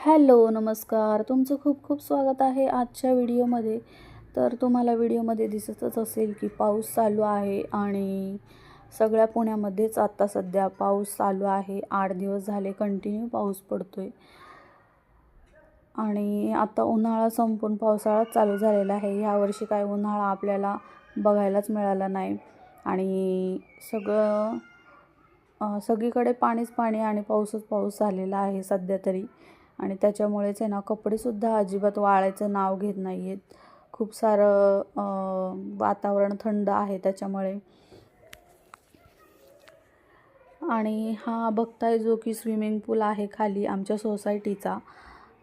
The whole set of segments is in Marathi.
हॅलो नमस्कार. तुमचं खूप खूप स्वागत आहे आजच्या व्हिडिओमध्ये. तर तुम्हाला व्हिडिओमध्ये दिसतच असेल की पाऊस चालू आहे आणि सगळ्या पुण्यामध्येच आत्ता सध्या पाऊस चालू आहे. आठ दिवस झाले कंटिन्यू पाऊस पडतो आहे आणि आता उन्हाळा संपून पावसाळाच चालू झालेला आहे. ह्यावर्षी काय उन्हाळा आपल्याला बघायलाच मिळाला नाही. आणि सगळं सगळीकडे पाणीच पाणी आणि पाऊसच पाऊस झालेला आहे सध्या तरी. आणि त्याच्यामुळेच आहे ना कपडेसुद्धा अजिबात वाळायचं नाव घेत नाही आहेत खूप सारं वातावरण थंड आहे त्याच्यामुळे. आणि हा बघताय जो की स्विमिंग पूल आहे खाली आमच्या सोसायटीचा.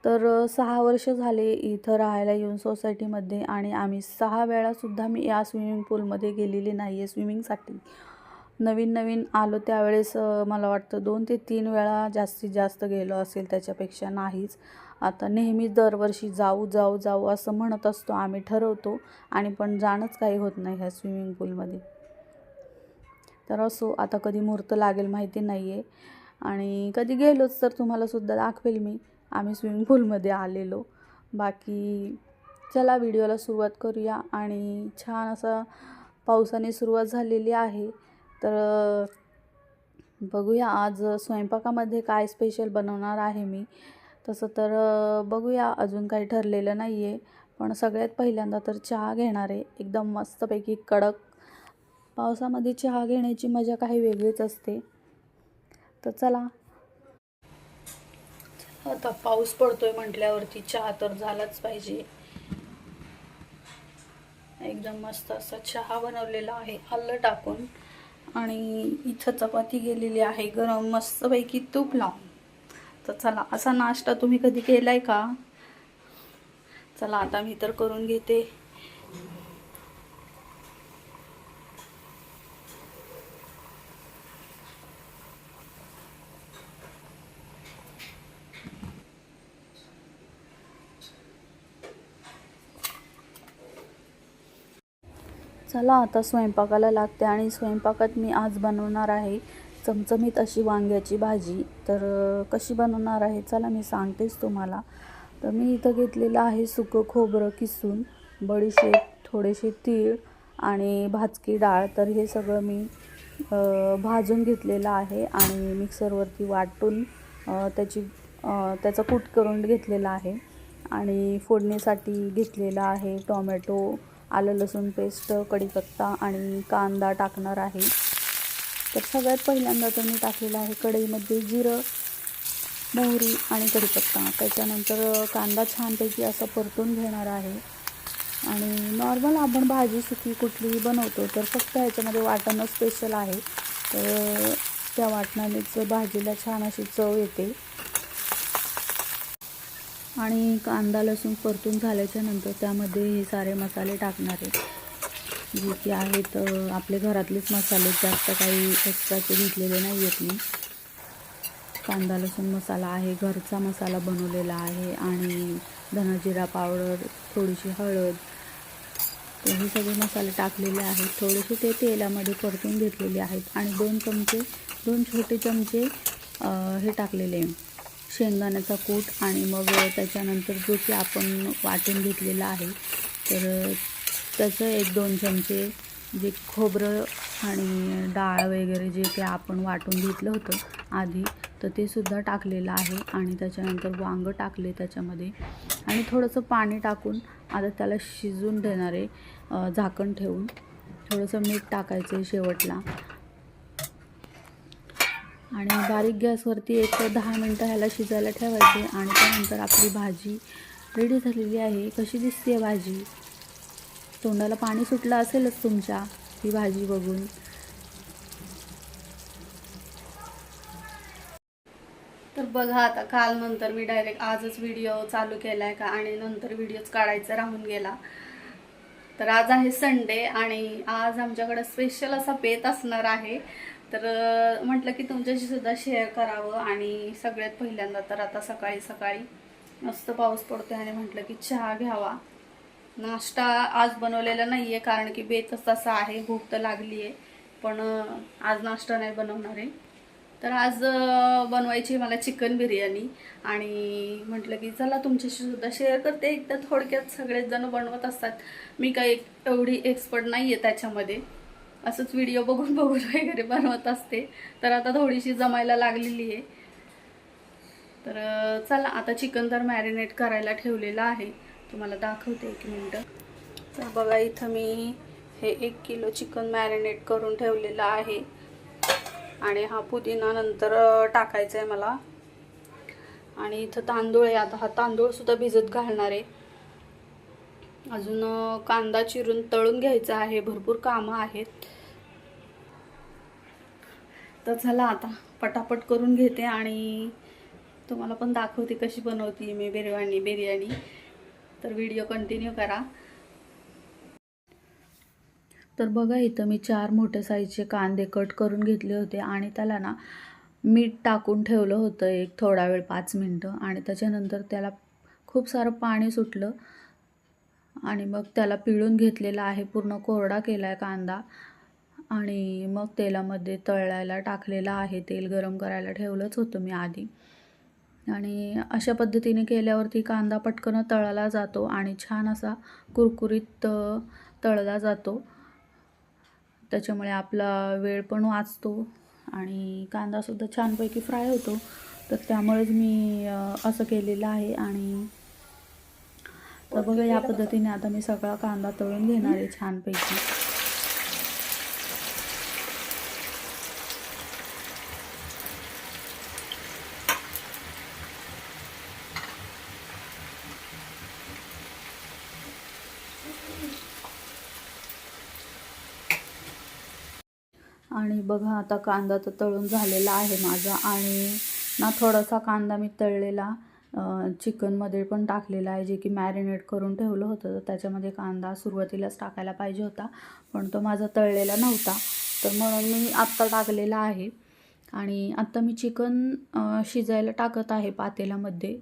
तर सहा वर्ष झाले इथं राहायला येऊन सोसायटीमध्ये आणि आम्ही सहा वेळासुद्धा मी या स्विमिंग पूलमध्ये गेलेली नाही आहे स्विमिंगसाठी. नवीन नवीन आलो त्यावेळेस मला वाटतं दोन ते तीन वेळा जास्तीत जास्त गेलो असेल त्याच्यापेक्षा नाहीच. आता नेहमी दरवर्षी जाऊ जाऊ जाऊ असं म्हणत असतो आम्ही ठरवतो आणि पण जाणंच काही होत नाही ह्या स्विमिंग पूलमध्ये. तर असो आता कधी मुहूर्त लागेल माहिती नाही आहे आणि कधी गेलोच तर तुम्हालासुद्धा दाखवेल मी. आम्ही स्विमिंग पूलमध्ये आलेलो. बाकी चला व्हिडिओला सुरुवात करूया. आणि छान असा पावसाने सुरुवात झालेली आहे. तर बघूया आज स्वयंपाकामध्ये काय स्पेशल बनवणार आहे मी. तसं तर बघूया अजून काही ठरलेलं नाही आहे पण सगळ्यात पहिल्यांदा तर चहा घेणार आहे. एकदम मस्तपैकी कडक. पावसामध्ये चहा घेण्याची मजा काही वेगळीच असते. तर चला. आता पाऊस पडतोय म्हटल्यावरती चहा तर झालाच पाहिजे. एकदम मस्त असा चहा बनवलेला आहे. आलं टाकून. आणि इथं चपाती गेलेली आहे. गरम मस्तपैकी तूप लावून. तर चला असा नाश्ता तुम्ही कधी केलाय का? चला आता मी तर करून घेते. चला आता स्वयंपाकाला लागते आणि स्वयंपाकात मी आज बनवणार आहे चमचमीत अशी वांग्याची भाजी. तर कशी बनवणार आहे? चला मी सांगतेच तुम्हाला. तर मी इथं घेतलेलं आहे सुकं खोबरं किसून बडीशेप थोडेसे तीळ आणि भाजकी डाळ. तर हे सगळं मी भाजून घेतलेलं आहे आणि मिक्सरवरती वाटून त्याची त्याचा कूट करून घेतलेला आहे. आणि फोडणीसाठी घेतलेला आहे टॉमॅटो आलं लसूण पेस्ट कढीपत्ता आणि कांदा टाकणार आहे. तर सगळ्यात पहिल्यांदा तर मी टाकलेलं आहे कढईमध्ये जिरं मोहरी आणि कढीपत्ता. त्याच्यानंतर कांदा छानपैकी असा परतून घेणार आहे. आणि नॉर्मल आपण भाजी सुकी कुठलीही बनवतो तर फक्त ह्याच्यामध्ये वाटणं स्पेशल आहे. तर त्या वाटणानेच भाजीला छान अशी चव येते. आणि कांदा लसूण परतून झाल्याच्यानंतर त्यामध्ये हे सारे मसाले टाकणार आहेत जे की आहेत आपले घरातलेच मसाले जास्त काही एक्स्ट्राचे घेतलेले नाही आहेत मी. कांदा लसूण मसाला आहे घरचा मसाला बनवलेला आहे आणि धनाजिरा पावडर थोडीशी हळद तर हे सगळे मसाले टाकलेले आहेत. थोडेसे ते तेलामध्ये परतून घेतलेले आहेत आणि दोन चमचे दोन छोटे चमचे हे टाकलेले शेंगदाण्याचा कूट आणि मग त्याच्यानंतर जो की आपण वाटून घेतलेला आहे तर त्याचं एक दोन चमचे जे खोबरं आणि डाळ वगैरे जे ते आपण वाटून घेतलं होतं आधी तर ते सुद्धा टाकलेलं आहे आणि त्याच्यानंतर वांगं टाकले त्याच्यामध्ये. आणि थोडंसं पाणी टाकून आता त्याला शिजून देणारे झाकण ठेवून थोडंसं मीठ टाकायचं शेवटला. आणि बारीक गॅसवरती एक दहा मिनटं ह्याला शिजायला ठेवायचे आणि त्यानंतर आपली भाजी रेडी झालेली आहे. कशी दिसते भाजी? तोंडाला पाणी सुटलं असेलच तुमच्या ही भाजी बघून. तर बघा आता काल नंतर मी डायरेक्ट आजच व्हिडिओ चालू केलाय का आणि नंतर व्हिडिओच काढायचा राहून गेला. तर आज आहे संडे आणि आज आमच्याकडे स्पेशल असा बेत असणार आहे. तर म्हटलं की तुमच्याशी सुद्धा शेअर करावं आणि सगळ्यात पहिल्यांदा तर आता सकाळी सकाळी मस्त पाऊस पडतोय आणि म्हटलं की चहा घ्यावा. नाश्ता आज बनवलेला नाही आहे कारण की बेतच तसा आहे भूक तर लागली आहे पण आज नाश्ता नाही बनवणार आहे. तर आज बनवायची आहे मला चिकन बिर्याणी आणि म्हटलं की चला तुमच्याशी सुद्धा शेअर करते. एकदा थोडक्यात सगळेच जण बनवत असतात. मी काही एवढी एक्सपर्ट नाही आहे त्याच्यामध्ये. असंच व्हिडिओ बघून बघून वगैरे बनवत असते. तर आता थोडीशी जमायला लागलेली आहे. तर चला आता चिकन तर मॅरिनेट करायला ठेवलेलं आहे. तुम्हाला दाखवते एक मिनटं. तर बघा इथं मी हे एक किलो चिकन मॅरिनेट करून ठेवलेलं आहे. आणि हा पुदिना नंतर टाकायचा आहे मला. आणि इथं तांदूळ आहे. आता हा तांदूळसुद्धा भिजत घालणार आहे. अजून कांदा चिरून तळून घ्यायचा आहे. भरपूर कामं आहेत. तर चला आता पटापट करून घेते आणि तुम्हाला पण दाखवते कशी बनवते मी बिर्याणी बिर्याणी. तर व्हिडिओ कंटिन्यू करा. तर बघा इथं मी चार मोठे साईजचे कांदे कट करून घेतले होते आणि त्याला ना मीठ टाकून ठेवलं होतं एक थोडा वेळ पाच मिनटं. आणि त्याच्यानंतर त्याला खूप सारं पाणी सुटलं. आणि मग त्याला पिळून घेतलेला आहे पूर्ण कोरडा केला आहे कांदा. आणि मग तेलामध्ये तळायला टाकलेला आहे. तेल गरम करायला ठेवलंच होतं मी आधी. आणि अशा पद्धतीने केल्यावरती कांदा पटकन तळला जातो आणि छान असा कुरकुरीत तळला जातो. त्याच्यामुळे आपला वेळ पण वाचतो आणि कांदासुद्धा छानपैकी फ्राय होतो. तर त्यामुळेच मी असं केलेलं आहे आणि तर बघा या पद्धतीने आता मी सगळा कांदा तळून घेणार आहे छानपैकी. आणि बघा आता कांदा तर तळून झालेला आहे माझा आणि ना थोडासा कांदा मी तळलेला चिकनमध्ये पण टाकलेला आहे जे की मॅरिनेट करून ठेवलं होतं. तर त्याच्यामध्ये कांदा सुरुवातीलाच टाकायला पाहिजे होता पण तो माझा तळलेला नव्हता. तर म्हणून मी आत्ता टाकलेला आहे आणि आत्ता मी चिकन शिजायला टाकत आहे पातेल्यामध्ये.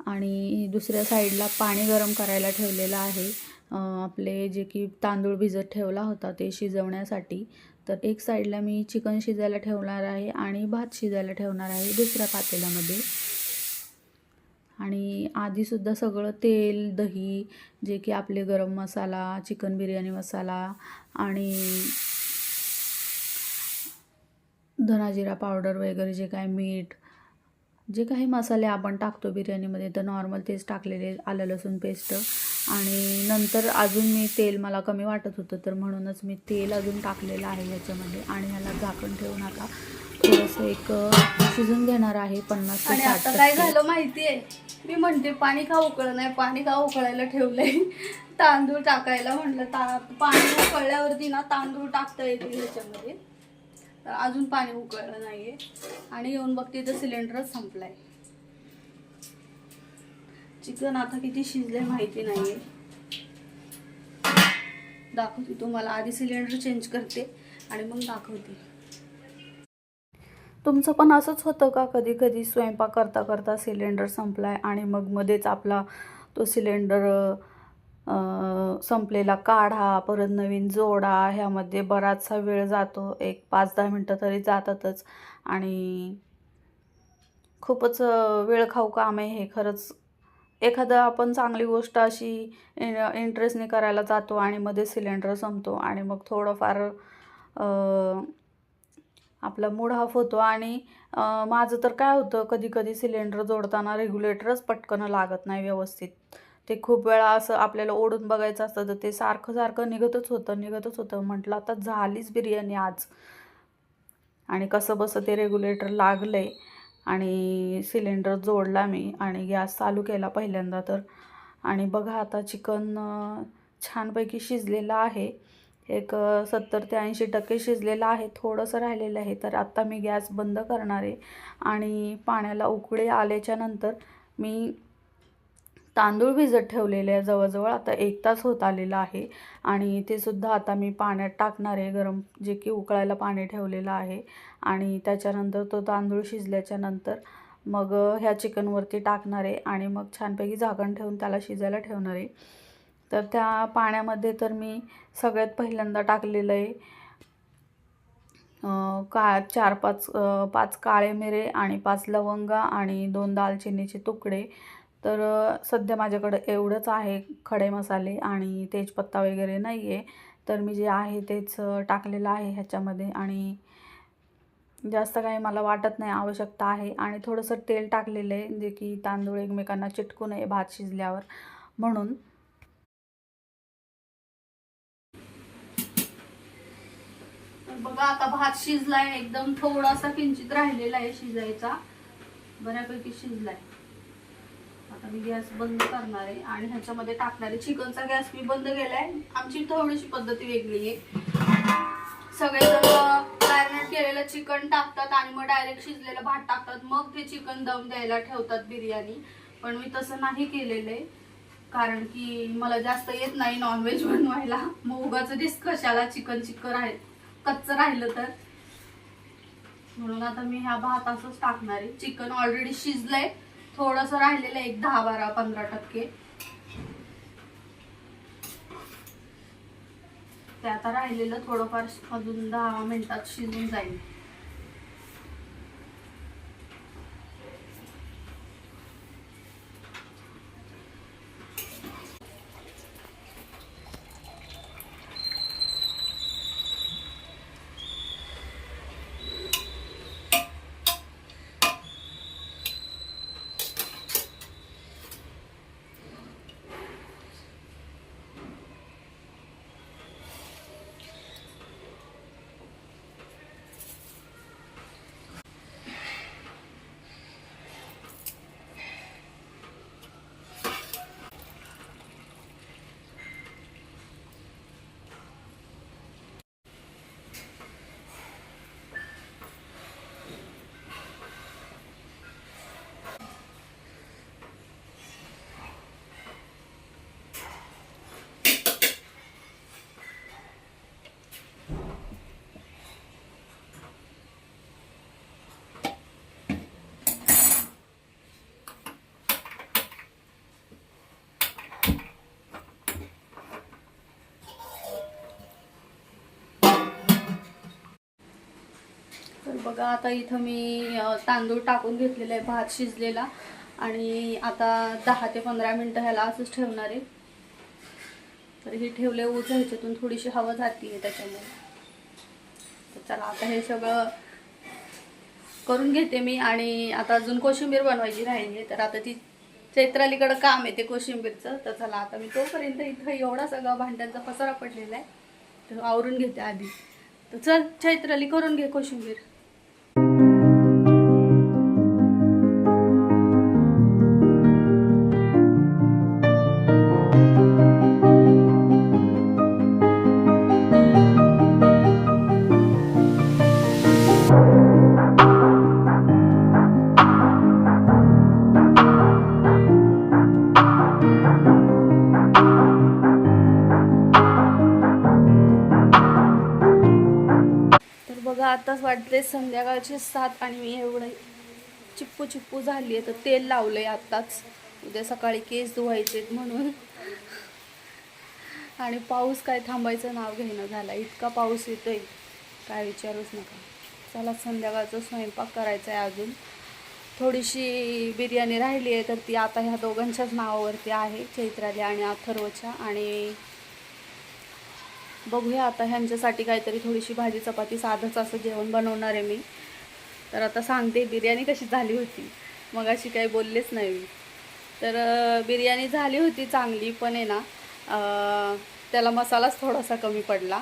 आणि दुसऱ्या साईडला पाणी गरम करायला ठेवलेलं आहे. आपले जे की तांदूळ भिजत ठेवला होता ते शिजवण्यासाठी. तर एक साईडला मी चिकन शिजायला ठेवणार आहे आणि भात शिजायला ठेवणार आहे दुसऱ्या पातेल्यामध्ये. आणि आधीसुद्धा सगळं तेल दही जे की आपले गरम मसाला चिकन बिर्याणी मसाला आणि धनाजिरा पावडर वगैरे जे काय मीठ जे काही मसाले आपण टाकतो बिर्याणीमध्ये तर नॉर्मल तेच टाकलेले आलं लसूण पेस्ट. आणि नंतर अजून मी तेल मला कमी वाटत होतं तर म्हणूनच मी तेल अजून टाकलेलं आहे याच्यामध्ये. आणि ह्याला झाकण ठेवून आता थोडंसं एक शिजून घेणार आहे पन्नास आणि आता काय. झालं माहितीये? मी म्हणते पाणी का उकळ नाही? पाणी का उकळायला ठेवलंय? तांदूळ टाकायला म्हटलं ता पाणी उकळल्यावरती ना तांदूळ टाकता येतील ह्याच्यामध्ये. तर अजून पाणी उकळलं नाहीये. आणि येऊन बघते तर सिलेंडरच संपलाय. चिकन आता किती शिजले माहिती नाहीये. दाखवते तुम्हाला. आधी सिलेंडर चेंज करते आणि मग दाखवते. तुमचं पण असंच होतं का? कधी कधी स्वयंपाक करता करता सिलेंडर संपलाय आणि मग मध्येच आपला तो सिलेंडर संपलेला काढा परत नवीन जोडा ह्यामध्ये बराचसा वेळ जातो. एक पाच दहा मिनटं तरी जातातच आणि खूपच वेळखाऊ काम आहे हे. खरंच एखादं आपण चांगली गोष्ट अशी इंटरेस्टने करायला जातो आणि मध्ये सिलेंडर संपतो आणि मग थोडंफार आपला मूड हाफ होतो आणि माझं तर काय होतं कधी कधी सिलेंडर जोडताना रेग्युलेटरच पटकन लागत नाही व्यवस्थित. ते खूप वेळा असं आपल्याला ओढून बघायचं असतं तर ते सारखं सारखं निघतच होतं निघतच होतं. म्हटलं आता झालीच बिर्याणी आज. आणि कसं बसं ते रेग्युलेटर लागलं आहे आणि सिलेंडर जोडला मी आणि गॅस चालू केला पहिल्यांदा तर. आणि बघा आता चिकन छानपैकी शिजलेलं आहे. एक सत्तर ते ऐंशी टक्के शिजलेलं आहे. थोडंसं राहिलेलं आहे तर आत्ता मी गॅस बंद करणार आहे. आणि पाण्याला उकळे आल्याच्यानंतर मी तांदूळ भिजत ठेवलेले आहे जवळजवळ. आता एक तास होत आलेला आहे आणि ते सुद्धा आता मी पाण्यात टाकणार आहे. गरम जे की उकळायला पाणी ठेवलेलं आहे आणि त्याच्यानंतर तो तांदूळ शिजल्याच्या नंतर मग ह्या चिकनवरती टाकणार आहे आणि मग छानपैकी झाकण ठेवून त्याला शिजायला ठेवणार आहे. तर त्या पाण्यामध्ये तर मी सगळ्यात पहिल्यांदा टाकलेलं आहे. का चार पाच पाच काळे मिरे आणि पाच लवंगा आणि दोन दालचिनीचे तुकडे तर सध्या माझ्याकडं एवढंच आहे खडे मसाले आणि तेजपत्ता वगैरे नाही आहे तर मी जे आहे तेच टाकलेलं आहे ह्याच्यामध्ये आणि जास्त काही मला वाटत नाही आवश्यकता आहे. आणि थोडंसं तेल टाकलेलं आहे जे की तांदूळ एकमेकांना चिटकू नये भात शिजल्यावर. म्हणून बघा आता भात शिजलाय एकदम थोडासा किंचित राहिलेला आहे शिजायचा. बऱ्यापैकी शिजलाय. आता मी गॅस बंद करणार आहे आणि ह्याच्यामध्ये टाकणार आहे चिकनचा गॅस मी बंद केलाय. आमची थोडीशी पद्धती वेगळी आहे. सगळेजण मॅरिनेट केलेलं चिकन टाकतात आणि मग डायरेक्ट शिजलेलं भात टाकतात. मग ते चिकन दम द्यायला ठेवतात बिर्याणी. पण मी तसं नाही केलेलं आहे. कारण की मला जास्त येत नाही नॉनव्हेज बनवायला. मग उगाचं रिस्क कशाला चिकन चिकन राह कच्चं राहिलं तर. म्हणून आता मी ह्या भात असंच टाकणार आहे. चिकन ऑलरेडी शिजलंय. थोडंसं राहिलेलं एक दहा बारा पंधरा टक्के. ते आता राहिलेलं थोडंफार अजून दहा मिनिटात शिजून जाईल. तर बघा आता इथं मी तांदूळ टाकून घेतलेला आहे भात शिजलेला. आणि आता दहा ते पंधरा मिनटं ह्याला असंच ठेवणार आहे. तर हे ठेवले ऊस ह्याच्यातून थोडीशी हवा जाती आहे त्याच्यामुळे. तर चला आता हे सगळं करून घेते मी. आणि आता अजून कोशिंबीर बनवायची राहिली आहे तर आता ती चैत्रालीकडं काम आहे ते कोशिंबीरचं. तर चला आता मी तोपर्यंत इथं एवढा सगळा भांड्यांचा पसारा पडलेला आहे. तर आवरून घेते आधी. तर चल चैत्राली करून घे कोशिंबीर. मला आताच वाटते संध्याकाळचे सात आणि मी एवढं चिप्पू चिप्पू झाली आहे तर तेल लावलं आहे आत्ताच उद्या सकाळी केस धुवायचे म्हणून. आणि पाऊस काय थांबायचं नाव घेणं झाला. इतका पाऊस येतोय. काय विचारूच नका. चला संध्याकाळचा स्वयंपाक करायचा आहे अजून. थोडीशी बिर्याणी राहिली आहे तर ती आता ह्या दोघांच्याच नावावरती आहे चैत्राली आणि अथर्वच्या. आणि बघूया आता ह्यांच्यासाठी काहीतरी थोडीशी भाजी चपाती साधंच असं जेवण बनवणार आहे मी. तर आता सांगते बिर्याणी कशी झाली होती. मग अशी काही बोललेच नाही मी. तर बिर्याणी झाली होती चांगली पण आहे ना त्याला मसालाच थोडासा कमी पडला.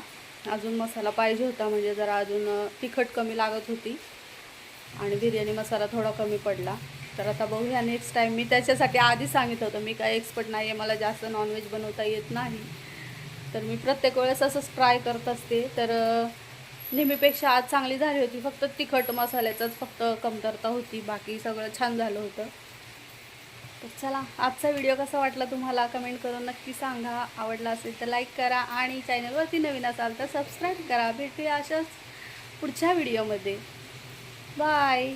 अजून मसाला पाहिजे होता म्हणजे जरा अजून तिखट कमी लागत होती. आणि बिर्याणी मसाला थोडा कमी पडला. तर आता बघूया नेक्स्ट टाईम मी त्याच्यासाठी आधी सांगितलं होतं मी काय एक्सपर्ट नाही आहे मला जास्त नॉनव्हेज बनवता येत नाही. तर मी प्रत्येक वेळेस असंच ट्राय करत असते. तर नेहमीपेक्षा आज चांगली झाली होती. फक्त तिखट मसाल्याचंच फक्त कमतरता होती. बाकी सगळं छान झालं होतं. तर चला आजचा व्हिडिओ कसा वाटला तुम्हाला? कमेंट करून नक्की सांगा. आवडला असेल तर लाईक करा आणि चॅनलवरती नवीन असाल तर सबस्क्राईब करा. भेटूया अशाच पुढच्या व्हिडिओमध्ये बाय